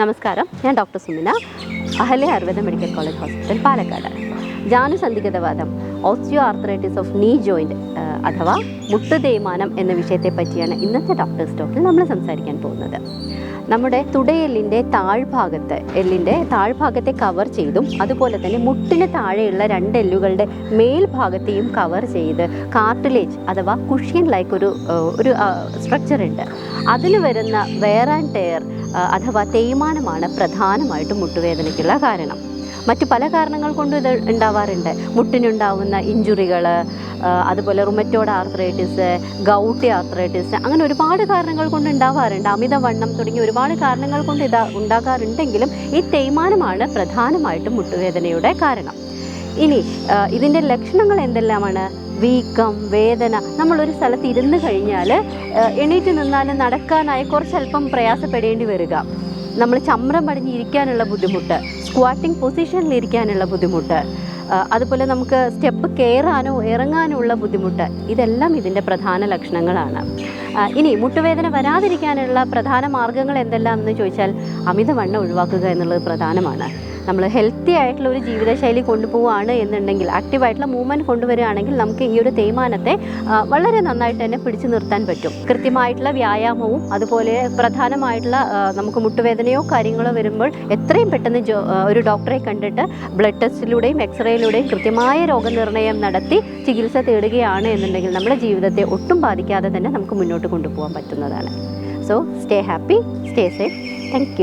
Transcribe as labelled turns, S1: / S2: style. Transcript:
S1: നമസ്കാരം. ഞാൻ doctor Sumina Ahalya Ayurveda medical college hospital Palakkad. ജാനുസന്ധിഗതവാദം. Osteoarthritis of knee joint അഥവാ മുട്ടു തേയ്മാനം എന്ന വിഷയത്തെ പറ്റിയാണ് ഇന്നത്തെ ഡോക്ടേഴ്സ് ടോക്കിൽ നമ്മൾ സംസാരിക്കാൻ പോകുന്നത്. നമ്മുടെ തുടയെല്ലിന്റെ താഴ്ഭാഗത്ത് എല്ലിന്റെ താഴ്ഭാഗത്തെ കവർ ചെയ്തും അതുപോലെ തന്നെ മുട്ടിന് താഴെയുള്ള രണ്ട് എല്ലുകളുടെ മേൽഭാഗത്തെയും കവർ ചെയ്ത് കാർട്ടിലേജ് അഥവാ കുഷ്യൻ ലൈക്ക് ഒരു ഒരു സ്ട്രക്ചർ ഉണ്ട്. അതിൽ വരുന്ന വേർ ആൻഡ് ടെയർ അഥവാ തേയ്മാനമാണ് പ്രധാനമായിട്ടും മുട്ടുവേദനയ്ക്കുള്ള കാരണം. മറ്റു പല കാരണങ്ങൾ കൊണ്ടും ഇത് ഉണ്ടാവാറുണ്ട്. മുട്ടിനുണ്ടാവുന്ന ഇഞ്ചുറികൾ അതുപോലെ റുമറ്റോഡ് ആർത്രൈറ്റിസ് ഗൗട്ടി ആർത്രൈറ്റിസ് അങ്ങനെ ഒരുപാട് കാരണങ്ങൾ കൊണ്ട് ഉണ്ടാവാറുണ്ട്. അമിതവണ്ണം തുടങ്ങി ഒരുപാട് കാരണങ്ങൾ കൊണ്ട് ഇത് ഉണ്ടാകാറുണ്ടെങ്കിലും ഈ തേയ്മാനമാണ് പ്രധാനമായിട്ടും മുട്ടുവേദനയുടെ കാരണം. ഇനി ഇതിന്റെ ലക്ഷണങ്ങൾ എന്തെല്ലാമാണ്? വീക്കം വേദന നമ്മളൊരു സ്ഥലത്ത് ഇരുന്ന് കഴിഞ്ഞാൽ എണീറ്റ് നിന്നാലും നടക്കാനായി കുറച്ചല്പം പ്രയാസപ്പെടേണ്ടി വരിക. നമ്മൾ ചമ്രം പടിഞ്ഞിരിക്കാനുള്ള ബുദ്ധിമുട്ട് സ്ക്വാറ്റിംഗ് പൊസിഷനിൽ ഇരിക്കാനുള്ള ബുദ്ധിമുട്ട് അതുപോലെ നമുക്ക് സ്റ്റെപ്പ് കയറാനോ ഇറങ്ങാനോ ഉള്ള ബുദ്ധിമുട്ട് ഇതെല്ലാം ഇതിന്റെ പ്രധാന ലക്ഷണങ്ങളാണ്. ഇനി മുട്ടുവേദന വരാതിരിക്കാനുള്ള പ്രധാന മാർഗങ്ങൾ എന്തെല്ലാം എന്ന് ചോദിച്ചാൽ അമിതവണ്ണം ഒഴിവാക്കുക എന്നുള്ളത് പ്രധാനമാണ്. നമ്മൾ ഹെൽത്തി ആയിട്ടുള്ള ഒരു ജീവിതശൈലി കൊണ്ടുപോവുകയാണ് എന്നുണ്ടെങ്കിൽ ആക്റ്റീവായിട്ടുള്ള മൂവ്മെന്റ് കൊണ്ടുവരികയാണെങ്കിൽ നമുക്ക് ഈ ഒരു തേയ്മാനത്തെ വളരെ നന്നായിട്ട് തന്നെ പിടിച്ചു നിർത്താൻ പറ്റും. കൃത്യമായിട്ടുള്ള വ്യായാമവും അതുപോലെ പ്രധാനമായിട്ടുള്ള നമുക്ക് മുട്ടുവേദനയോ കാര്യങ്ങളോ വരുമ്പോൾ എത്രയും പെട്ടെന്ന് ഒരു ഡോക്ടറെ കണ്ടിട്ട് ബ്ലഡ് ടെസ്റ്റിലൂടെയും എക്സ്റേയിലൂടെയും കൃത്യമായ രോഗനിർണയം നടത്തി ചികിത്സ തേടുകയാണ് എന്നുണ്ടെങ്കിൽ നമ്മുടെ ജീവിതത്തെ ഒട്ടും ബാധിക്കാതെ തന്നെ നമുക്ക് മുന്നോട്ട് കൊണ്ടുപോകാൻ പറ്റുന്നതാണ്. So stay happy stay safe thank